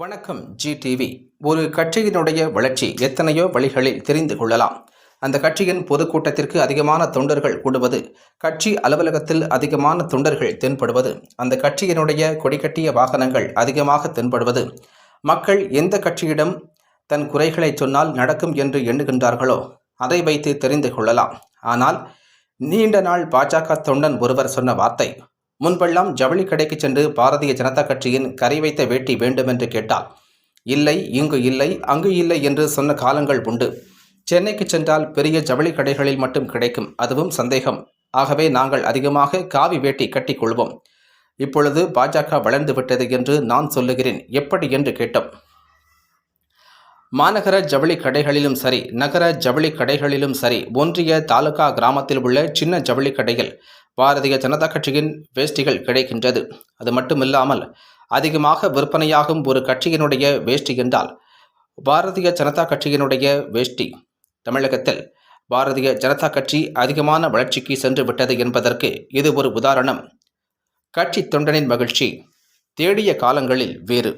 வணக்கம் G TV ஒரு கட்சியினுடைய வளர்ச்சி எத்தனையோ வழிகளில் தெரிந்து கொள்ளலாம். அந்த கட்சியின் பொதுக்கூட்டத்திற்கு அதிகமான தொண்டர்கள் கூடுவது கட்சி அலுவலகத்தில் அதிகமான தொண்டர்கள் தென்படுவது அந்த கட்சியினுடைய கொடிகட்டிய வாகனங்கள் அதிகமாக தென்படுவது. மக்கள் எந்த கட்சியிடம் தன் குறைகளை சொன்னால் நடக்கும் என்று எண்ணுகின்றார்களோ அதை வைத்து தெரிந்து கொள்ளலாம். ஆனால் நீண்ட நாள் பாஜக தொண்டன் ஒருவர் சொன்ன வார்த்தை முன்பெல்லாம் ஜவுளி கடைக்கு சென்று பாரதிய ஜனதா கட்சியின் கரை வைத்த வேட்டி வேண்டும் என்று கேட்டால் இல்லை இங்கு இல்லை அங்கு இல்லை என்று சொன்ன காலங்கள் உண்டு. சென்னைக்கு சென்றால் பெரிய ஜவுளி கடைகளில் மட்டும் கிடைக்கும் அதுவும் சந்தேகம். ஆகவே நாங்கள் அதிகமாக காவி வேட்டி கட்டிக்கொள்வோம் இப்பொழுது பாஜக வளர்ந்து விட்டது என்று நான் சொல்லுகிறேன் எப்படி என்று கேட்டோம். மாநகர ஜவுளி கடைகளிலும் சரி நகர ஜவுளி கடைகளிலும் சரி ஒன்றிய தாலுகா கிராமத்தில் உள்ள சின்ன ஜவுளி கடையில் பாரதிய ஜனதா கட்சியின் வேஷ்டிகள் கிடைக்கின்றது. அது மட்டுமில்லாமல் அதிகமாக விற்பனையாகும் ஒரு கட்சியினுடைய வேஷ்டி என்றால் பாரதிய ஜனதா கட்சியினுடைய வேஷ்டி. தமிழகத்தில் பாரதிய ஜனதா கட்சி அதிகமான வளர்ச்சிக்கு சென்று விட்டது என்பதற்கு இது ஒரு உதாரணம். கட்சி தொண்டனின் மகிழ்ச்சி தேடிய காலங்களில் வேறு.